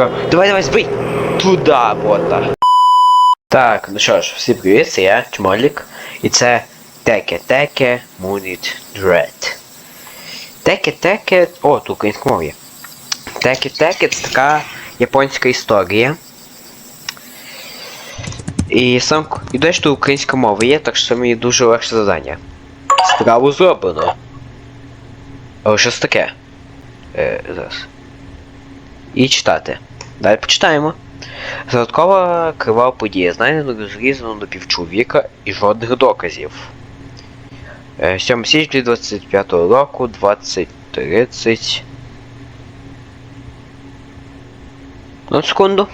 Давай, давай, збий! Туда, бота. Так, ну що ж, всім привіт, це я, Чмолік. І це Теке Теке Муніт Dread. Теке Теке. О, тут українська мова є. Теке Теке це така японська історія. І сам. І дещо українська мова є, так що мені дуже легше завдання. Справу зроблено. О, щось таке. Е, зараз. І читати. Далі почитаємо. Загадкова кривава подія, знайдено розрізано до півчоловіка і жодних доказів. Е, 7 січня 25 року, 20.30. Ну, секунду.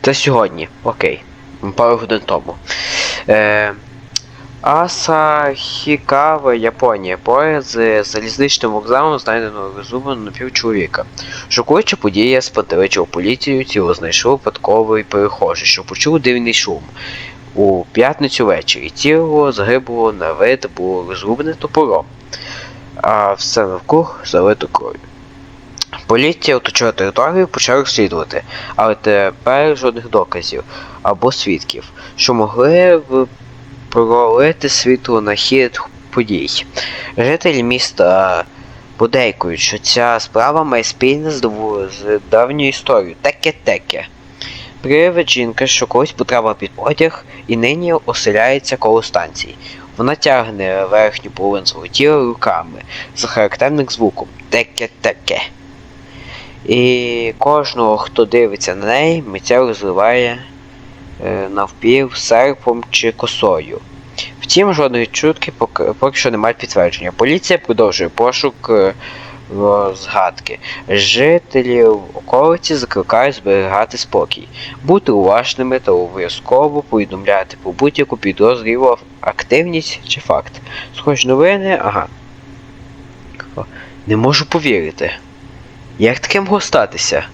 Це сьогодні. Окей. Пару годин тому. Е, Асахікава, Японія. Поряд з залізничним вокзалом знайдено розумного напівчоловіка. Шокуюча подія спантеличила поліцію, тіло знайшов випадковий перехожий, що почув дивний шум. У п'ятницю ввечері тіло загибло на вид було розрубане топором, а все навкруг залито кров'ю. Поліція оточила територію, почала розслідувати, але тепер жодних доказів або свідків, що могли пролити світло на хід подій. Жителі міста подейкують, що ця справа має спільне з, давньою історією теке-теке. Привид жінка, що колись потрапила під потяг і нині оселяється коло станції. Вона тягне верхню половину свого тіла руками з характерним звуком теке-теке. І кожного, хто дивиться на неї, миттєво розливає навпів серпом чи косою. Втім, жодної чутки поки, поки що немає підтвердження. Поліція продовжує пошук е, розгадки. Жителів околиці закликають зберігати спокій, бути уважними та обов'язково повідомляти про будь-яку підозрілу активність чи факт. Схожі новини, ага. Не можу повірити. Як таке могло статися?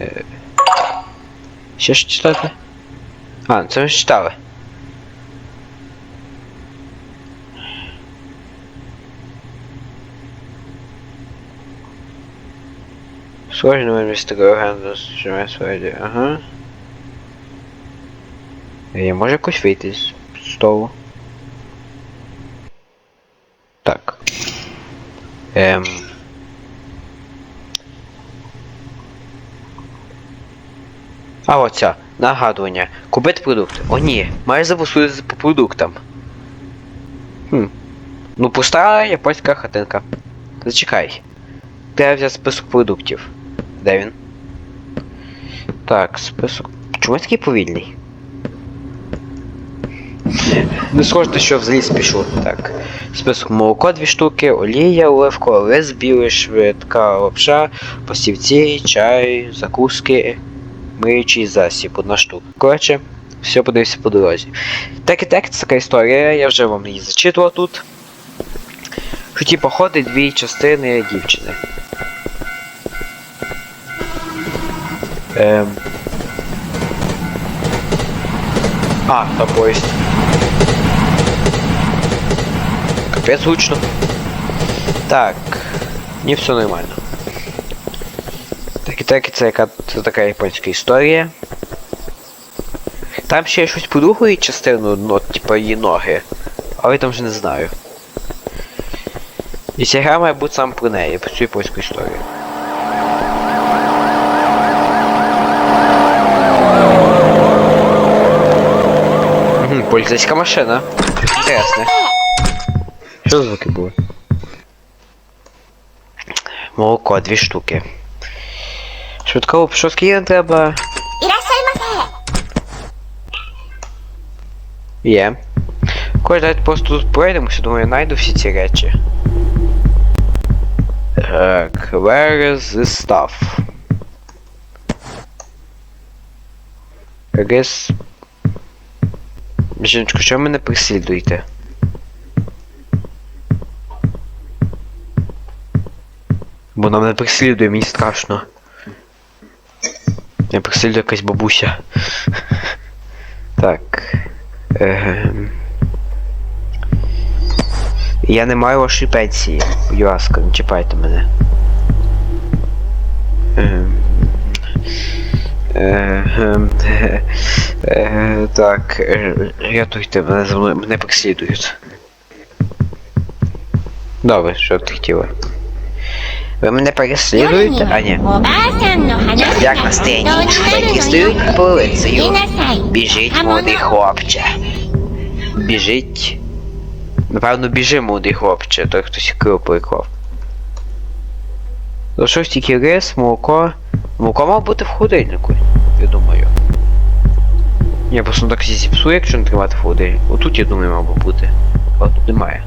Е, Ще ж читати? А, це ми ж читали. Схоже на містер Органду, що своє. Ага. Я можу якось вийти з столу. Так. Ем. А оця. Нагадування. Купити продукти. О ні, маю запустити по продуктам. Хм. Ну пуста японська хатинка. Зачекай. Треба взяти список продуктів. Де він? Так, список. Чому такий повільний? Не схоже, що взагалі спішу. Так. Список молоко дві штуки, олія, оливко, рис білий, швидка лапша, посівці, чай, закуски, миючий засіб, одна штука. Коротше, все подивився по дорозі. Так і так, це така історія, я вже вам її зачитував тут. Що ті походи дві частини дівчини. Ем. А, та поїзд. Капець гучно. Так. Ні, все нормально. Так і так, це яка це така японська історія. Там ще є щось по другої частину, ну, типа її ноги. Але я там вже не знаю. І ця гра має бути саме про неї, про цю японську історію. Мгм, Поліцейська машина. Інтересне. Що звуки були? Молоко, дві штуки. Швидко, що скільки треба? Є. Кож давайте просто тут пройдемося, думаю, найду всі ці речі. Так, where is this stuff? Рис. Жіночко, що мене переслідуєте? Бо нам не переслідує, мені страшно. Не присильна якась бабуся. Так. Я не маю вашої пенсії. Юаска, не чіпайте мене. Ем. Ем. Ем. Так, е, рятуйте мене за мною, мене прислідують. Добре, що ти хотіла. Ви мене переслідуєте? А ні. Як на стені? Батьки стоють полицею. Біжить молодий хлопче. Біжить. Напевно, біжи, молодий хлопче, той хтось крив приклав. Зайшов тільки рис, молоко. Молоко мав бути в холодильнику, я думаю. Я просто так зіпсую, якщо не тримати в холодильнику. Отут я думаю, мав би бути. А тут немає.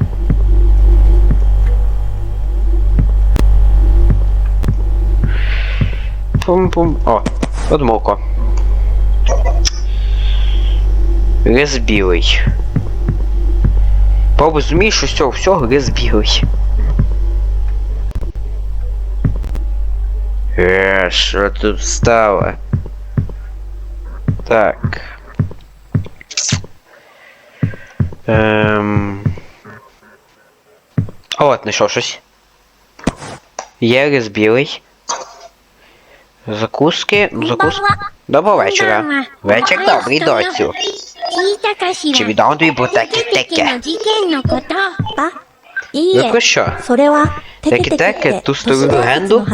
Пум-пум. О, молоко. Рис білий. Пробуй зумієш, що з цього рис білий. Е, що тут стало? Так. Ем... О, от, знайшов щось. Є рис білий. Закуски? Закус... Доброго вечора. Вечір добрий, доцю. Чи відомо тобі про такі теке? Ви що? Такі теке ту стару легенду?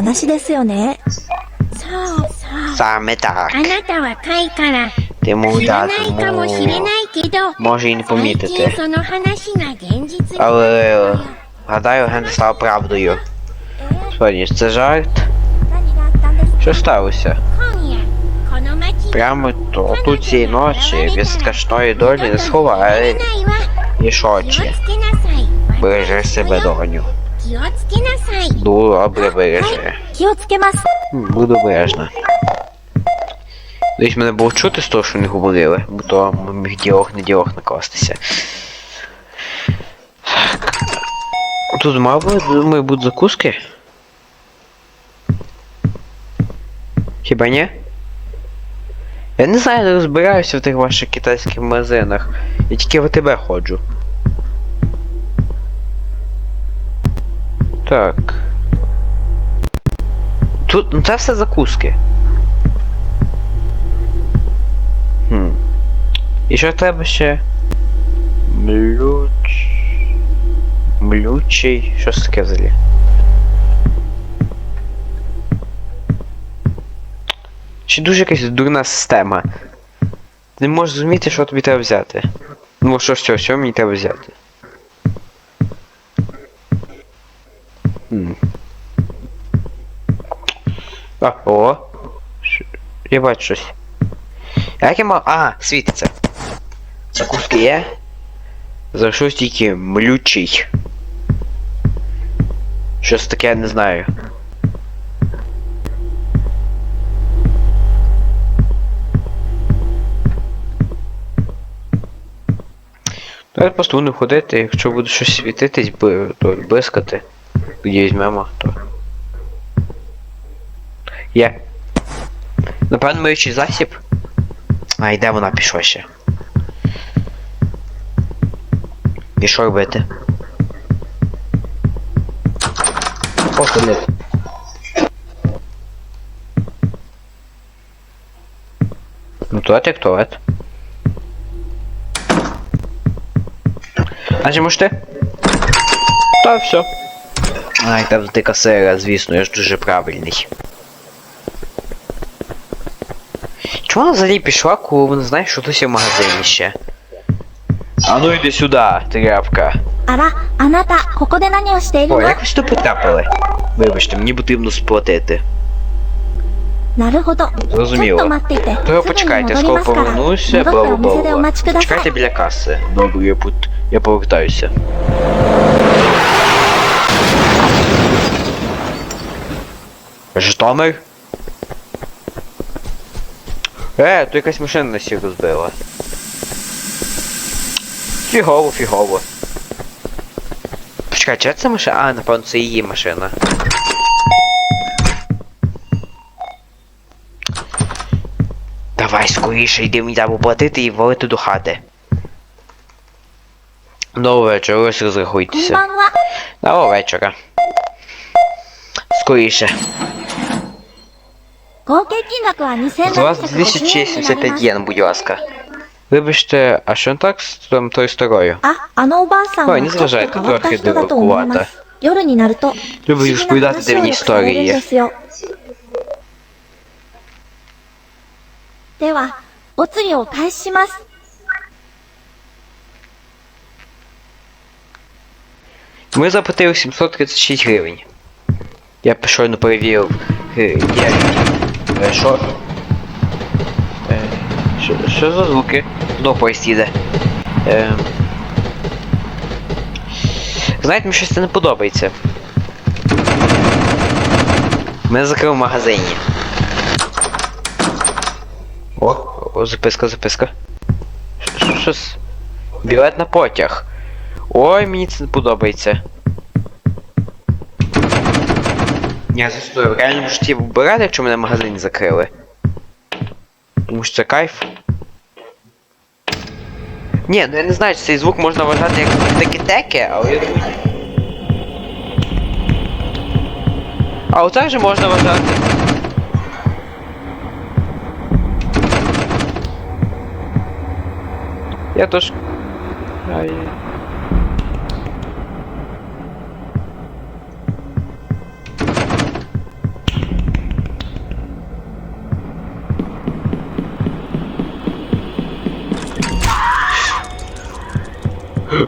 Саме так. Ти молода, тому... Може і не помітити. Але... Гадаю, легенда стала правдою. Сьогодні це жарт. Що сталося? Прямо то тут цієї ночі від страшної долі не сховає ніж очі. Бережи себе доню. Добре бережи. Буду бережна. Десь мене було чути з того, що не говорили, бо то міг діалог не діалог накластися. Тут мало, думаю, будуть закуски. Хіба ні? Я не знаю, не розбираюся в тих ваших китайських магазинах. Я тільки в АТБ ходжу. Так. Тут, ну це все закуски. Хм. І що треба ще? Млюч. Млючий. Що таке взагалі? Чи дуже якась дурна система. Ти не можеш зрозуміти, що тобі треба взяти. Ну що цього, що мені треба взяти? А, о. Я бачу щось. А Як я мав. А, світиться. Закуски є. Залишилось тільки млючий. Щось таке я не знаю. Давай просто буду ходити, якщо буде щось світитись, то блискати. Візьмемо, то. Є. Напевно, миючий засіб. А, йде вона пішла ще. І що робити? Туалет. Ну туалет як туалет. А чи може ти? Та все. Ай, там ти касира, звісно, я ж дуже правильний. Чому вона взагалі пішла, коли вона знає, що хтось є в магазині ще? А ну йди сюди, тряпка. あら、あなた、ここで何をしている О, の як ви сюди потрапили? Вибачте, мені потрібно сплатити. なるほど。ちょっ Зрозуміло. と待っていて、 То я すぐに почекайте, 戻り скоро ますから。 повернуся, 戻って бла お бла 店でお бла. 待ちくださ Чекайте い。 біля каси. Добре, я, пут... я повертаюся. Житомир? Е, то якась машина на сі розбила. Фігово, фігово. Почекай, чи це машина? А, напевно, це її машина. Давай скоріше йди мені треба платити і валити до хати. Доброго вечора, ось こん розрахуйтеся. ばんは。 Доброго вечора. Скоріше. 合計金額はЗ вас 2750円になり 2075 ます。 єн, будь ласка. Вибачте, а що не так з там тою старою? あ、あのおばあさんははいちょっと зважайте, 変わった人だと思いま трохи す。夜になると、不 Люблю 思議な розповідати 話を дивні よくされるん історії. ですよ。では、お釣りをお返しします。 Ми заплатили 736 гривень. Я щойно перевірив. е, Є. Е, Що? Е, Що, що за звуки? Поїзд їде. Знаєте, мені щось це не подобається. Мене закрив в магазині. О, записка, записка. Що- що- Щось. Білет на потяг. Ой, мені це не подобається. Я застою, в реальному житті вбирати, якщо мене магазин закрили. Тому що це кайф. Ні, ну я не знаю, чи цей звук можна вважати як теки-теки, але я думаю. А отак же можна вважати. Я тож. Ай.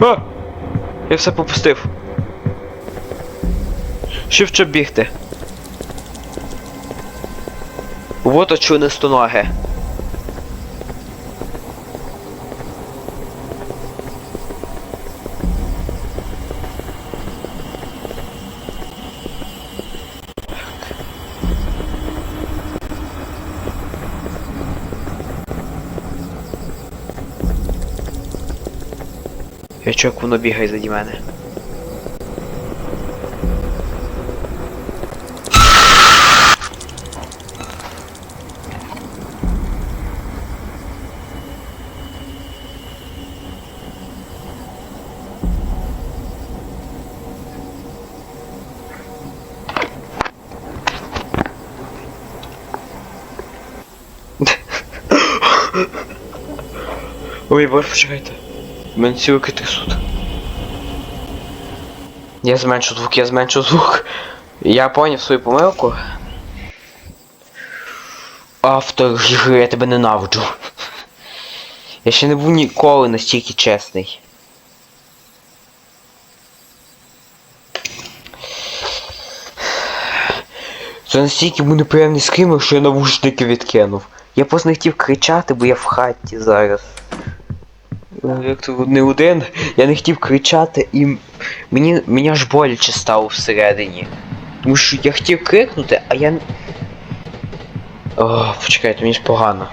А! Я все попустив. Швидше бігти. Вот о членистоноге. Я як воно бігає заді мене. Ой, боже, почекайте. Руки трясуть. Я зменшу звук, я зменшу звук. Я поняв свою помилку. Автор ігри, я тебе ненавиджу. Я ще не був ніколи настільки чесний. Це настільки був неприємний скример, що я навушники відкинув. Я просто не хотів кричати, бо я в хаті зараз. Як то не один, я не хотів кричати і мені, мені аж боляче стало всередині. Тому що я хотів крикнути, а я. О, почекайте, мені ж погано.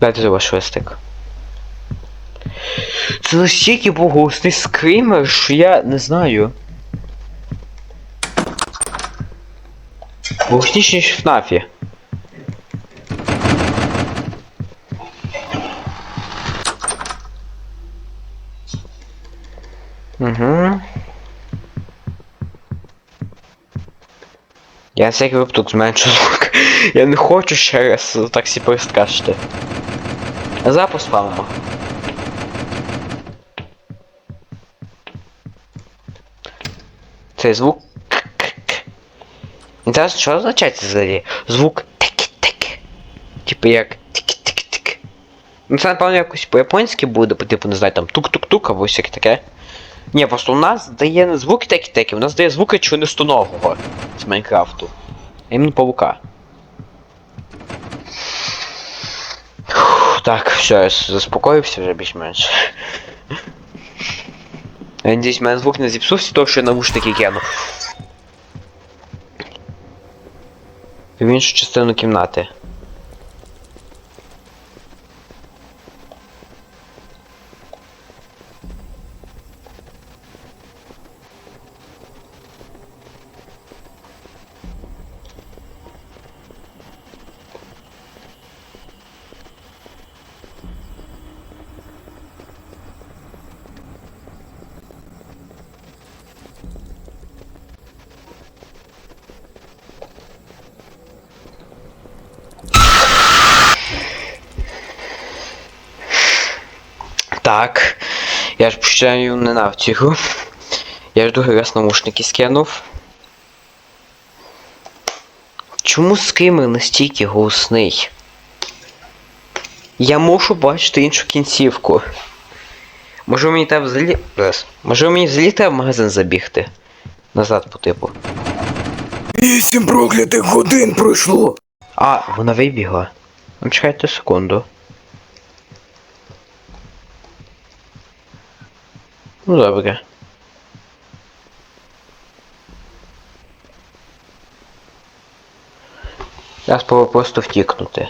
Дайте за ваш швестик. Це настільки був голосний скример, що я не знаю. Голосніше, ніж в ФНАФі. Угу. Я всякий випадок зменшу звук. Я не хочу ще раз так всі перескажете. Запис спамимо. Цей звук. Зараз що означає це взагалі? Звук теки-теки. Типу як тики-тики-тики. Ну це напевно якось по-японськи буде, типу, не знаю, там тук-тук-тук або всяке таке. Ні, просто у нас дає не звуки текі-текі, у нас дає звуки членистоногого з Майнкрафту. А іменно павука. Так, все, я заспокоївся вже більш-менш. Я надіюсь, мене звук не зіпсувся, тому що я навушники кину. В іншу частину кімнати. Так. Я ж ненавидіти цю гру. Я ж другий раз наушники скинув. Чому скример настільки голосний? Я можу бачити іншу кінцівку. Може мені треба взагалі. Може мені взагалі треба в магазин забігти? Назад по типу. Вісім проклятих годин пройшло. А, вона вибігла. Ну чекайте секунду. Ну добре. Я спробую просто втікнути.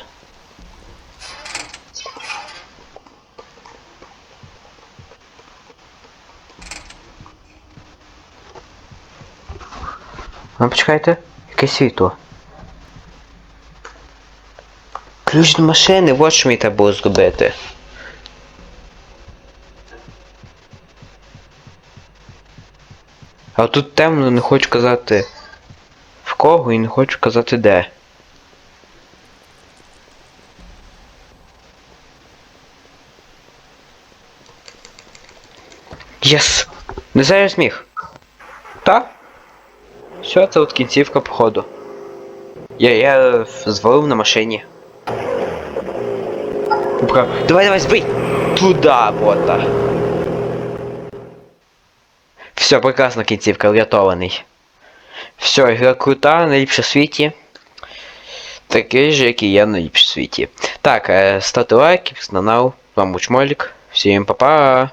А почекайте, яке світло. Ключ до машини, от що мені треба було зробити. А тут темно, не хочу казати в кого і не хочу казати де. Єс! Не зараз зміг. Та? Все, це от кінцівка походу. Я, я звалив на машині. Давай, давай, збий! Туда, бота. Все, прекрасно, кінцівка, врятований. Все, ігра крута, найліпша в світі. Такий же, як і я найліпший в світі. Так, е, ставте лайк, канал. Вам Мучмолік. Всім па-па!